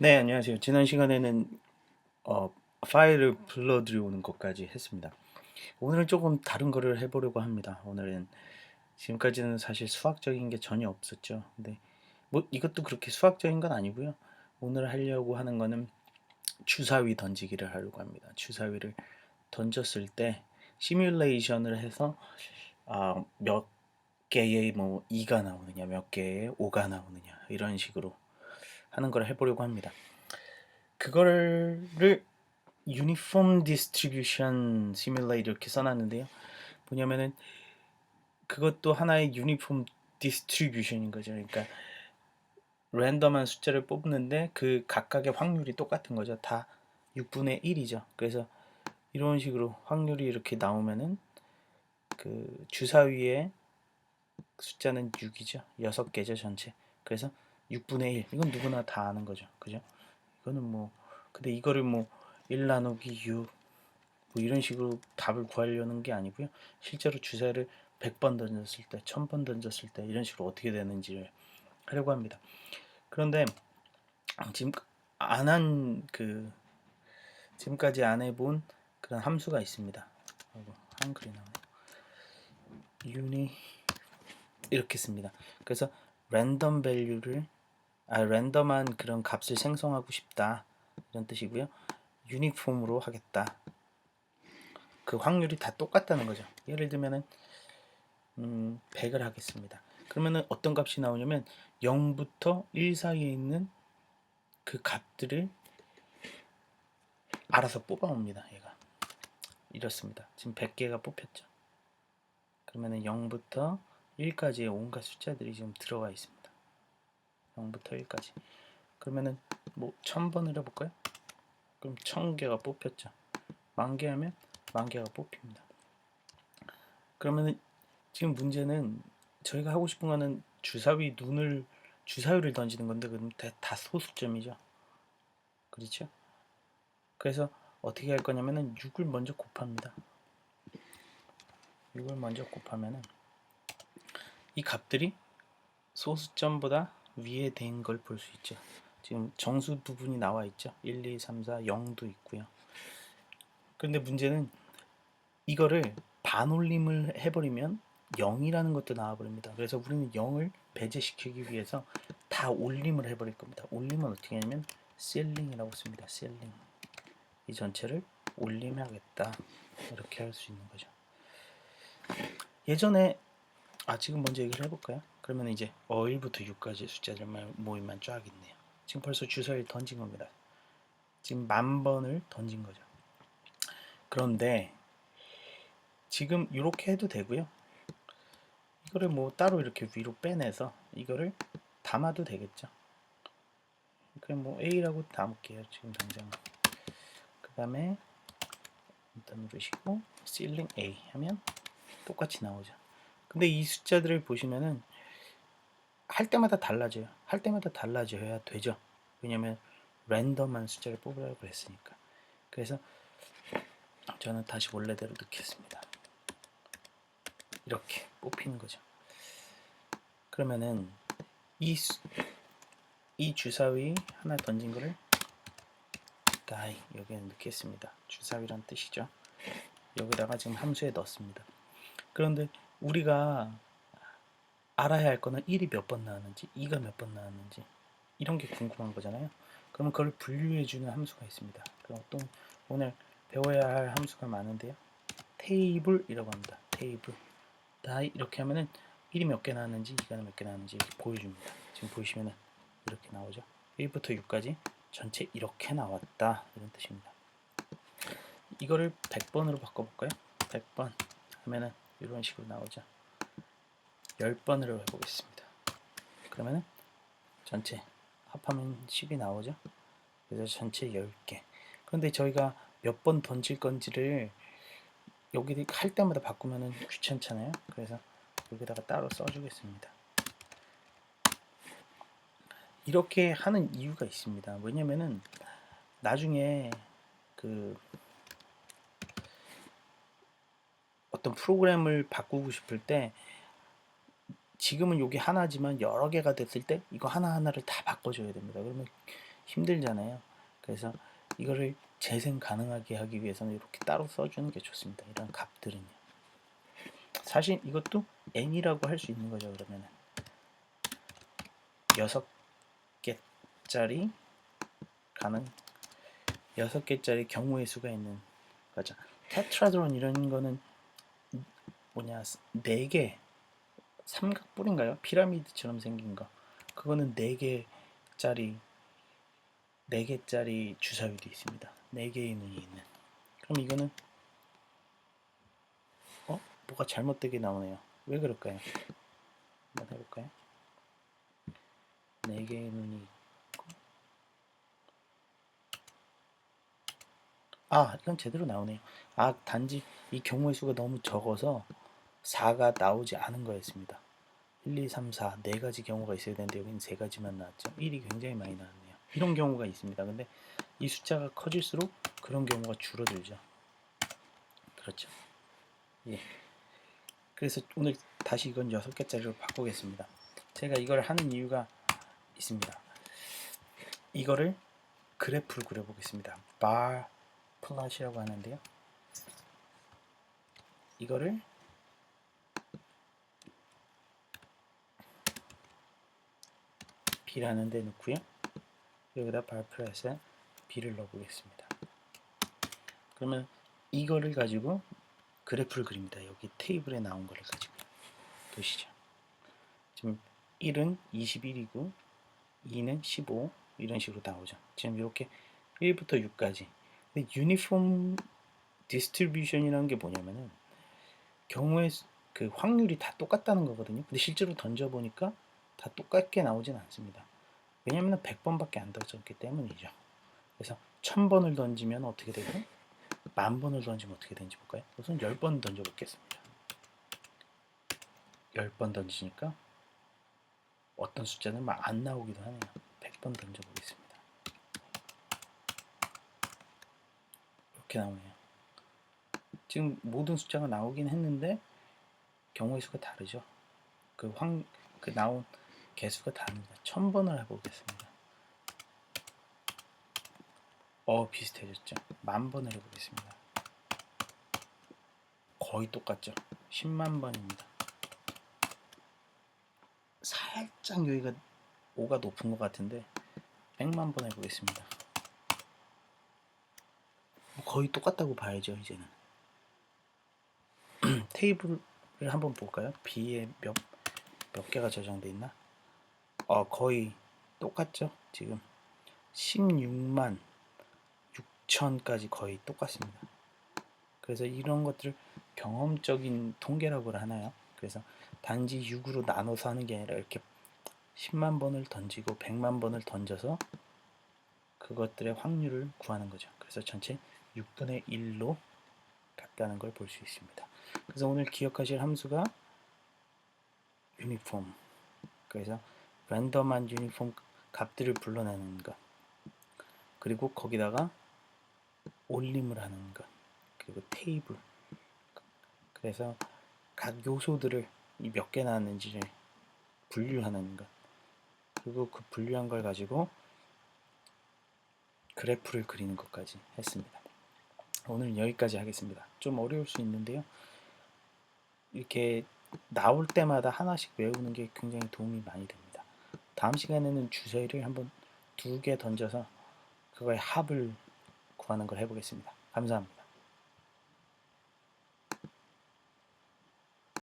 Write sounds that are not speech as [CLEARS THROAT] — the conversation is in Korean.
네, 안녕하세요. 지난 시간에는 어, 파일을 불러 들여오는 것까지 했습니다. 오늘은 조금 다른 거를 해보려고 합니다. 오늘은 지금까지는 사실 수학적인 게 전혀 없었죠. 근데 뭐 이것도 그렇게 수학적인 건 아니고요. 오늘 하려고 하는 거는 주사위 던지기를 하려고 합니다. 주사위를 던졌을 때 시뮬레이션을 해서 아, 몇 개의 뭐 2가 나오느냐, 몇 개의 5가 나오느냐 이런 식으로 하는 걸 해보려고 합니다. 그거를 Uniform Distribution Simulate 이렇게 써놨는데요. 뭐냐면은 그것도 하나의 Uniform Distribution인 거죠. 그러니까 랜덤한 숫자를 뽑는데 그 각각의 확률이 똑같은 거죠. 다 6분의 1이죠. 그래서 이런 식으로 확률이 이렇게 나오면은 그 주사위의 숫자는 6이죠. 6개죠, 전체. 그래서 6분의 1. 이건 누구나 다 아는 거죠. 그죠? 이거는 뭐 근데 이거를 뭐 1 나누기 6 뭐 이런 식으로 답을 구하려는 게 아니고요. 실제로 주사를 100번 던졌을 때, 1000번 던졌을 때 이런 식으로 어떻게 되는지를 하려고 합니다. 그런데 지금 안 한 그 지금까지 안 해본 그런 함수가 있습니다. 한글이 나오네. 유니 이렇게 씁니다. 그래서 랜덤 밸류를 아 랜덤한 그런 값을 생성하고 싶다 이런 뜻이고요. 유니폼으로 하겠다. 그 확률이 다 똑같다는 거죠. 예를 들면은 음, 100을 하겠습니다. 그러면은 어떤 값이 나오냐면 0부터 1 사이에 있는 그 값들을 알아서 뽑아옵니다. 얘가 이렇습니다. 지금 100개가 뽑혔죠. 그러면은 0부터 1까지의 온갖 숫자들이 지금 들어가 있습니다. 0부터 1까지. 그러면은 뭐 1000번을 해볼까요? 그럼 1000개가 뽑혔죠. 만개 하면 만개가 뽑힙니다. 그러면은 지금 문제는 저희가 하고 싶은 거는 주사위 눈을 주사위를 던지는 건데 그럼 다, 다 소수점이죠. 그렇죠? 그래서 어떻게 할 거냐면은 6을 먼저 곱합니다. 6을 먼저 곱하면은 이 값들이 소수점보다 위에 된 걸 볼 수 있죠. 지금 정수 부분이 나와 있죠. 1, 2, 3, 4, 0도 있고요. 그런데 문제는 이거를 반올림을 해버리면 0이라는 것도 나와버립니다. 그래서 우리는 0을 배제시키기 위해서 다 올림을 해버릴 겁니다. 올림은 어떻게 하냐면 셀링이라고 씁니다. 셀링. 이 전체를 올림하겠다. 이렇게 할 수 있는 거죠. 예전에 아 지금 먼저 얘기를 해볼까요? 그러면 이제 어일부터 6까지 숫자들 모임만 쫙 있네요. 지금 벌써 주사위를 던진 겁니다. 지금 만 번을 던진 거죠. 그런데 지금 이렇게 해도 되고요. 이거를 뭐 따로 이렇게 위로 빼내서 이거를 담아도 되겠죠. 그냥 뭐 A라고 담을게요. 지금 당장. 그 다음에 일단 누르시고 실링 A 하면 똑같이 나오죠. 근데 이 숫자들을 보시면은 할 때마다 달라져요. 할 때마다 달라져야 되죠. 왜냐면 랜덤한 숫자를 뽑으라고 그랬으니까. 그래서 저는 다시 원래대로 넣겠습니다. 이렇게 뽑히는 거죠. 그러면은 이, 수, 이 주사위 하나 던진 거를 다이 여기에 넣겠습니다. 주사위란 뜻이죠. 여기다가 지금 함수에 넣습니다. 그런데 우리가 알아야 할 거는 1이 몇 번 나왔는지, 2가 몇 번 나왔는지 이런 게 궁금한 거잖아요. 그러면 그걸 분류해 주는 함수가 있습니다. 그럼 또 오늘 배워야 할 함수가 많은데요. 테이블이라고 합니다. 테이블. 다 이렇게 하면은 1이 몇 개 나왔는지, 2가 몇 개 나왔는지 보여줍니다. 지금 보시면은 이렇게 나오죠. 1부터 6까지 전체 이렇게 나왔다. 이런 뜻입니다. 이거를 100번으로 바꿔볼까요? 100번 하면은 이런 식으로 나오죠. 10번으로 해보겠습니다. 그러면은 전체 합하면 10이 나오죠. 그래서 전체 10개. 그런데 저희가 몇 번 던질 건지를 여기 할 때마다 바꾸면은 귀찮잖아요. 그래서 여기다가 따로 써주겠습니다. 이렇게 하는 이유가 있습니다. 왜냐면은 나중에 그 어떤 프로그램을 바꾸고 싶을 때 지금은 여기 하나지만 여러 개가 됐을 때 이거 하나하나를 다 바꿔줘야 됩니다. 그러면 힘들잖아요. 그래서 이거를 재생 가능하게 하기 위해서는 이렇게 따로 써주는 게 좋습니다. 이런 값들은요. 사실 이것도 n이라고 할 수 있는 거죠. 그러면은 여섯 개짜리 가능 여섯 개짜리 경우의 수가 있는 거죠. 테트라드론 이런 거는 뭐냐 네 개 삼각뿔인가요? 피라미드처럼 생긴 거. 그거는 네 개짜리 네 개짜리 주사위도 있습니다. 네 개의 눈이 있는. 그럼 이거는 어 뭐가 잘못되게 나오네요. 왜 그럴까요? 한번 해볼까요? 네 개의 눈이 있고 아 이건 제대로 나오네요. 아 단지 이 경우의 수가 너무 적어서 4가 나오지 않은 거였습니다. 1, 2, 3, 4, 네 가지 경우가 있어야 되는데 여기는 세 가지만 나왔죠. 1이 굉장히 많이 나왔네요. 이런 경우가 있습니다. 근데 이 숫자가 커질수록 그런 경우가 줄어들죠. 그렇죠. 예. 그래서 오늘 다시 이건 6개짜리로 바꾸겠습니다. 제가 이걸 하는 이유가 있습니다. 이거를 그래프를 그려보겠습니다. bar 플롯이라고 하는데요. 이거를 B라는 데 넣고요. 여기다 플롯에 B를 넣어보겠습니다. 그러면 이거를 가지고 그래프를 그립니다. 여기 테이블에 나온 거를 가지고 보시죠. 지금 1은 21이고 2는 15 이런 식으로 나오죠. 지금 이렇게 1부터 6까지. 근데 유니폼 디스트리뷰션이라는 게 뭐냐면은 경우의 수- 그 확률이 다 똑같다는 거거든요. 근데 실제로 던져 보니까 다 똑같게 나오진 않습니다. 왜냐면은 100번밖에 안 던졌기 때문이죠. 그래서 1000번을 던지면 어떻게 되고 만 번을 던지면 어떻게 되는지 볼까요? 우선 10번 던져 보겠습니다. 10번 던지니까 어떤 숫자는 막 안 나오기도 하네요. 100번 던져 보겠습니다. 이렇게 나오네요. 지금 모든 숫자가 나오긴 했는데 경우의 수가 다르죠. 그 황, 그 나온 개수가 다릅니다. 1000번을 해보겠습니다. 어, 비슷해졌죠. 만 번을 해보겠습니다. 거의 똑같죠. 10만 번입니다. 살짝 여기가 5가 높은 것 같은데 100만 번 해보겠습니다. 뭐 거의 똑같다고 봐야죠 이제는 [CLEARS THROAT] 테이블을 한번 볼까요? B에 몇, 몇 개가 저장돼 있나? 어 거의 똑같죠 지금 16만 6천까지 거의 똑같습니다. 그래서 이런 것들을 경험적인 통계라고 하나요? 그래서 단지 6으로 나눠서 하는 게 아니라 이렇게 10만 번을 던지고 100만 번을 던져서 그것들의 확률을 구하는 거죠. 그래서 전체 6분의 1로 같다는 걸 볼 수 있습니다. 그래서 오늘 기억하실 함수가 유니폼. 그래서 랜덤한 유니폼 값들을 불러내는 것. 그리고 거기다가 올림을 하는 것. 그리고 테이블. 그래서 각 요소들을 이몇개 나왔는지를 분류하는 것. 그리고 그 분류한 걸 가지고 그래프를 그리는 것까지 했습니다. 오늘 여기까지 하겠습니다. 좀 어려울 수 있는데요. 이렇게 나올 때마다 하나씩 외우는 게 굉장히 도움이 많이 됩니다. 다음 시간에는 주사위를 한번 두 개 던져서 그거의 합을 구하는 걸 해보겠습니다. 감사합니다.